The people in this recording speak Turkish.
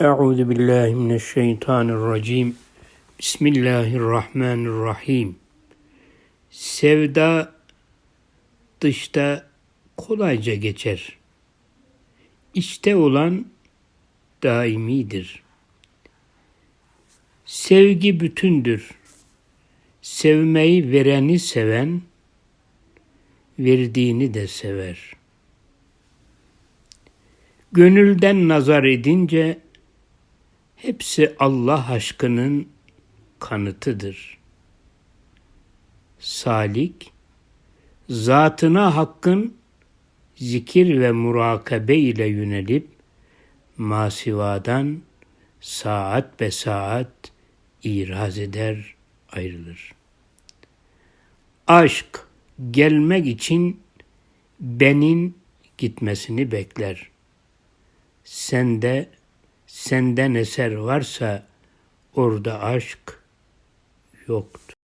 Euzu billahi mineşşeytanirracim. Bismillahirrahmanirrahim. Sevda dışta kolayca geçer. İçte olan daimidir. Sevgi bütündür. Sevmeyi vereni seven, verdiğini de sever. Gönülden nazar edince hepsi Allah aşkının kanıtıdır. Salik, zatına hakkın zikir ve murakabe ile yönelip masivadan saat be saat iraz eder, ayrılır. Aşk gelmek için benin gitmesini bekler. Sende senden eser varsa orada aşk yoktur.